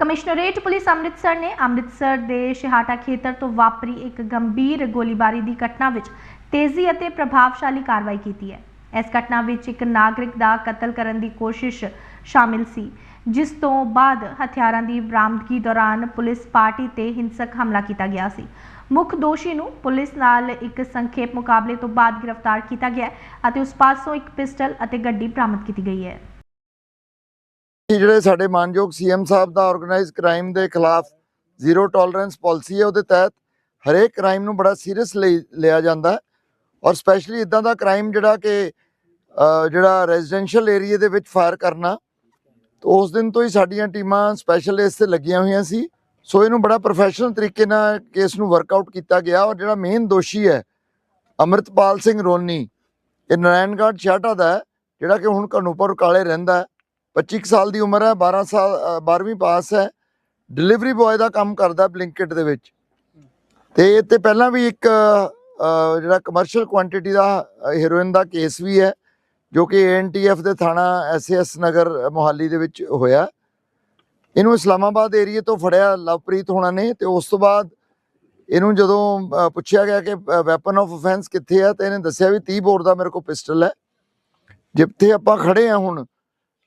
Commissionerate police Amritsar ਨੇ ਅੰਮ੍ਰਿਤਸਰ ਦੇ ਸ਼ਿਹਾਟਾ ਖੇਤਰ ਤੋਂ ਵਾਪਰੀ ਇੱਕ ਗੰਭੀਰ ਗੋਲੀਬਾਰੀ ਦੀ ਘਟਨਾ ਵਿੱਚ ਤੇਜ਼ੀ ਅਤੇ ਪ੍ਰਭਾਵਸ਼ਾਲੀ ਕਾਰਵਾਈ ਕੀਤੀ ਹੈ। ਇਸ ਘਟਨਾ ਵਿੱਚ ਇੱਕ ਨਾਗਰਿਕ ਦਾ ਕਤਲ ਕਰਨ ਦੀ ਕੋਸ਼ਿਸ਼ ਸ਼ਾਮਿਲ ਸੀ, ਜਿਸ ਤੋਂ ਬਾਅਦ ਹਥਿਆਰਾਂ ਦੀ ਬਰਾਮਦਗੀ ਦੌਰਾਨ ਪੁਲਿਸ ਪਾਰਟੀ ਤੇ ਹਿੰਸਕ ਹਮਲਾ ਕੀਤਾ ਗਿਆ ਸੀ। ਮੁੱਖ ਦੋਸ਼ੀ ਨੂੰ ਪੁਲਿਸ ਨਾਲ ਇੱਕ ਸੰਖੇਪ ਮੁਕਾਬਲੇ ਤੋਂ ਬਾਅਦ ਗ੍ਰਿਫਤਾਰ ਕੀਤਾ ਗਿਆ ਅਤੇ ਉਸ ਪਾਸੋਂ ਇੱਕ ਪਿਸਟਲ ਅਤੇ ਗੱਡੀ ਬਰਾਮਦ ਕੀਤੀ ਗਈ ਹੈ। ਜਿਹੜੇ ਸਾਡੇ ਮਾਨਯੋਗ ਸੀਐਮ ਸਾਹਿਬ ਦਾ ਆਰਗੇਨਾਈਜ਼ਡ ਕ੍ਰਾਈਮ ਦੇ ਖਿਲਾਫ ਜ਼ੀਰੋ ਟੋਲਰੈਂਸ ਪਾਲਿਸੀ ਹੈ, ਉਹਦੇ ਤਹਿਤ ਹਰੇਕ ਕ੍ਰਾਈਮ ਨੂੰ ਬੜਾ ਸੀਰੀਅਸ ਲਿਆ ਜਾਂਦਾ ਔਰ ਸਪੈਸ਼ਲੀ ਇਦਾਂ ਦਾ ਕ੍ਰਾਈਮ ਜਿਹੜਾ ਕਿ ਜਿਹੜਾ ਰੈਜ਼ੀਡੈਂਸ਼ੀਅਲ ਏਰੀਆ ਦੇ ਵਿੱਚ ਫਾਇਰ ਕਰਨਾ, ਤੋਂ ਉਸ ਦਿਨ ਤੋਂ ਹੀ ਸਾਡੀਆਂ ਟੀਮਾਂ ਸਪੈਸ਼ਲ ਇਸ ਤੇ ਲੱਗੀਆਂ ਹੋਈਆਂ ਸੀ। ਸੋ ਇਹਨੂੰ ਬੜਾ ਪ੍ਰੋਫੈਸ਼ਨਲ ਤਰੀਕੇ ਨਾਲ ਕੇਸ ਨੂੰ ਵਰਕਆਊਟ ਕੀਤਾ ਗਿਆ ਔਰ ਜਿਹੜਾ ਮੇਨ ਦੋਸ਼ੀ ਹੈ, ਅਮਰਿਤਪਾਲ ਸਿੰਘ ਰੋਨੀ, ਇਹ ਨਾਰਾਇਣਗੜ੍ਹ ਛਾਟਾ ਦਾ ਜਿਹੜਾ ਕਿ ਹੁਣ ਕਨੂਪੁਰ ਕਾਲੇ ਰਹਿੰਦਾ 25 ਕੁ ਸਾਲ ਦੀ ਉਮਰ ਹੈ 12 ਸਾਲ ਅ, 12ਵੀਂ ਪਾਸ ਹੈ। ਡਿਲੀਵਰੀ ਬॉय ਦਾ ਕੰਮ ਕਰਦਾ ਬਲਿੰਕਟ ਦੇ ਵਿੱਚ। ਤੇ ਇਹ ਤੇ ਪਹਿਲਾਂ ਵੀ ਇੱਕ ਜਿਹੜਾ ਕਮਰਸ਼ੀਅਲ ਕੁਆਂਟੀਟੀ ਦਾ ਹੀਰੋਇਨ ਦਾ ਕੇਸ ਵੀ ਹੈ ਜੋ ਕਿ ਐਨਟੀਐਫ ਦੇ ਥਾਣਾ ਐਸਐਸ ਨਗਰ ਮੋਹਾਲੀ ਦੇ ਵਿੱਚ ਹੋਇਆ। ਇਹਨੂੰ ਇਸਲਾਮਾਬਾਦ ਏਰੀਏ ਤੋਂ ਫੜਿਆ ਲਵਪ੍ਰੀਤ ਹੋਣਾ ਨੇ ਤੇ ਉਸ ਤੋਂ ਬਾਅਦ ਇਹਨੂੰ ਜਦੋਂ ਪੁੱਛਿਆ ਗਿਆ ਕਿ ਵੈਪਨ ਆਫ ਅਫੈਂਸ ਕਿੱਥੇ ਹੈ ਤੇ ਇਹਨੇ ਦੱਸਿਆ ਵੀ 30 ਬੋਰ ਦਾ ਮੇਰੇ ਕੋਲ ਪਿਸਟਲ ਹੈ। ਜਿੱਥੇ ਆਪਾਂ ਖੜੇ ਆ ਹੁਣ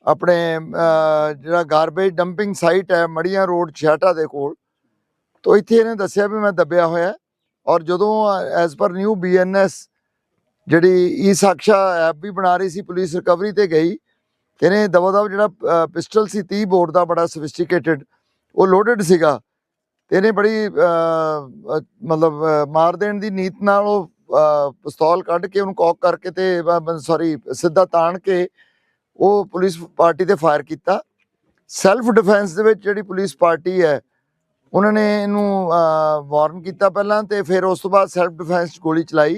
ਆਪਣੇ ਜਿਹੜਾ ਗਾਰਬੇਜ ਡੰਪਿੰਗ ਸਾਈਟ ਹੈ ਮੜੀਆਂ ਰੋਡ ਛਾਟਾ ਦੇ ਕੋਲ, ਤੋਂ ਇੱਥੇ ਇਹਨੇ ਦੱਸਿਆ ਵੀ ਮੈਂ ਦੱਬਿਆ ਹੋਇਆ ਔਰ ਜਦੋਂ ਐਜ਼ ਪਰ ਨਿਊ ਬੀਐਨਐਸ ਜਿਹੜੀ ਈ ਸਾਕਸ਼ਾ ਐਪ ਵੀ ਬਣਾ ਰਹੀ ਸੀ ਪੁਲਿਸ ਰਿਕਵਰੀ ਤੇ ਗਈ ਤੇ ਇਹਨੇ ਦਵਾ ਜਿਹੜਾ ਪਿਸਟਲ ਸੀ 30 ਬੋਰ ਦਾ ਬੜਾ ਸੋਫਿਸਟੀਕੇਟਡ ਉਹ ਲੋਡਡ ਸੀਗਾ। ਤੇ ਇਹਨੇ ਬੜੀ ਮਤਲਬ ਮਾਰ ਦੇਣ ਦੀ ਨੀਤ ਨਾਲ ਉਹ ਪਿਸਤੌਲ ਕੱਢ ਕੇ ਉਹਨੂੰ ਕੌਕ ਕਰਕੇ ਤੇ ਸੌਰੀ ਸਿੱਧਾ ਤਾਣ ਕੇ ਉਹ ਪੁਲਿਸ ਪਾਰਟੀ ਤੇ ਫਾਇਰ ਕੀਤਾ। ਸੈਲਫ ਡਿਫੈਂਸ ਦੇ ਵਿੱਚ ਜਿਹੜੀ ਪੁਲਿਸ ਪਾਰਟੀ ਹੈ ਉਹਨਾਂ ਨੇ ਇਹਨੂੰ ਵਾਰਨ ਕੀਤਾ ਪਹਿਲਾਂ ਤੇ ਫਿਰ ਉਸ ਤੋਂ ਬਾਅਦ ਸੈਲਫ ਡਿਫੈਂਸ 'ਚ ਗੋਲੀ ਚਲਾਈ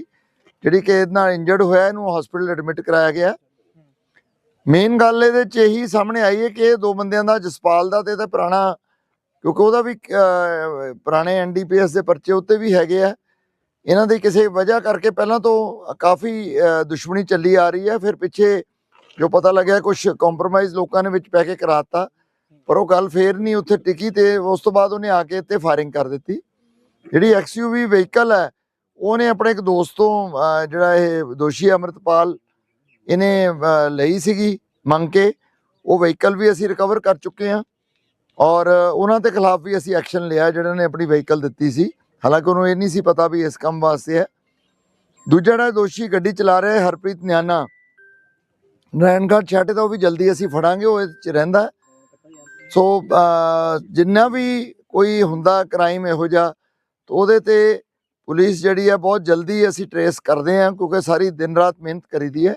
ਜਿਹੜੀ ਕਿ ਇਹਦੇ ਨਾਲ ਇੰਜਰਡ ਹੋਇਆ ਇਹਨੂੰ ਹਸਪੀਟਲ ਐਡਮਿਟ ਕਰਾਇਆ ਗਿਆ। ਮੇਨ ਗੱਲ ਇਹਦੇ 'ਚ ਇਹੀ ਸਾਹਮਣੇ ਆਈ ਹੈ ਕਿ ਇਹ ਦੋ ਬੰਦਿਆਂ ਦਾ ਜਸਪਾਲ ਦਾ ਤੇ ਇਹਦਾ ਪੁਰਾਣਾ ਕਿਉਂਕਿ ਉਹਦਾ ਵੀ ਅਹ, ਪੁਰਾਣੇ ਐਨਡੀਪੀਐਸ ਦੇ ਪਰਚੇ ਉੱਤੇ ਵੀ ਹੈਗੇ ਆ। ਇਹਨਾਂ ਦੀ ਕਿਸੇ ਵਜ੍ਹਾ ਕਰਕੇ ਪਹਿਲਾਂ ਤੋਂ ਕਾਫੀ ਦੁਸ਼ਮਣੀ ਚੱਲੀ ਆ ਰਹੀ ਹੈ ਫਿਰ ਪਿੱਛੇ ਜੋ ਪਤਾ ਲੱਗਿਆ ਕੁਝ ਕੰਪਰੋਮਾਈਜ਼ ਲੋਕਾਂ ਨੇ ਵਿੱਚ ਪੈ ਕੇ ਕਰਾਤਾ ਪਰ ਉਹ ਗੱਲ ਫੇਰ ਨਹੀਂ ਉੱਥੇ ਟਿਕੀ ਤੇ ਉਸ ਤੋਂ ਬਾਅਦ ਉਹਨੇ ਆ ਕੇ ਇੱਥੇ ਫਾਇਰਿੰਗ ਕਰ ਦਿੱਤੀ। ਜਿਹੜੀ ਐਕਸਯੂਵੀ ਵਹੀਕਲ ਹੈ, ਉਹਨੇ ਆਪਣੇ ਇੱਕ ਦੋਸਤ ਤੋਂ ਜਿਹੜਾ ਇਹ ਦੋਸ਼ੀ ਹੈ ਅਮਰਤਪਾਲ, ਇਹਨੇ ਲਈ ਸੀਗੀ ਮੰਗ ਕੇ, ਉਹ ਵਹੀਕਲ ਵੀ ਅਸੀਂ ਰਿਕਵਰ ਕਰ ਚੁੱਕੇ ਹਾਂ ਔਰ ਉਹਨਾਂ ਦੇ ਖਿਲਾਫ ਵੀ ਅਸੀਂ ਐਕਸ਼ਨ ਲਿਆ ਜਿਹੜਾ ਨੇ ਆਪਣੀ ਵਹੀਕਲ ਦਿੱਤੀ ਸੀ। ਹਾਲਾਂਕਿ ਉਹਨੂੰ ਇਹ ਨਹੀਂ ਸੀ ਪਤਾ ਵੀ ਇਸ ਕੰਮ ਵਾਸਤੇ ਹੈ। ਦੂਜਾ ਜਿਹੜਾ ਦੋਸ਼ੀ ਗੱਡੀ ਚਲਾ ਰਿਹਾ ਹਰਪ੍ਰੀਤ ਨਿਆਨਾ ਨਾਰਾਇਣਗੜ੍ਹ ਛਾਟੇ ਤਾਂ ਉਹ ਵੀ ਜਲਦੀ ਅਸੀਂ ਫੜਾਂਗੇ, ਉਹ ਇਹ 'ਚ ਰਹਿੰਦਾ। ਸੋ ਜਿੰਨਾ ਵੀ ਕੋਈ ਹੁੰਦਾ ਕ੍ਰਾਈਮ ਇਹੋ ਜਿਹਾ, ਤਾਂ ਉਹਦੇ ਤੇ ਪੁਲਿਸ ਜਿਹੜੀ ਹੈ ਬਹੁਤ ਜਲਦੀ ਅਸੀਂ ਟਰੇਸ ਕਰਦੇ ਹਾਂ ਕਿਉਂਕਿ ਸਾਰੀ ਦਿਨ ਰਾਤ ਮਿਹਨਤ ਕਰੀਦੀ ਹੈ।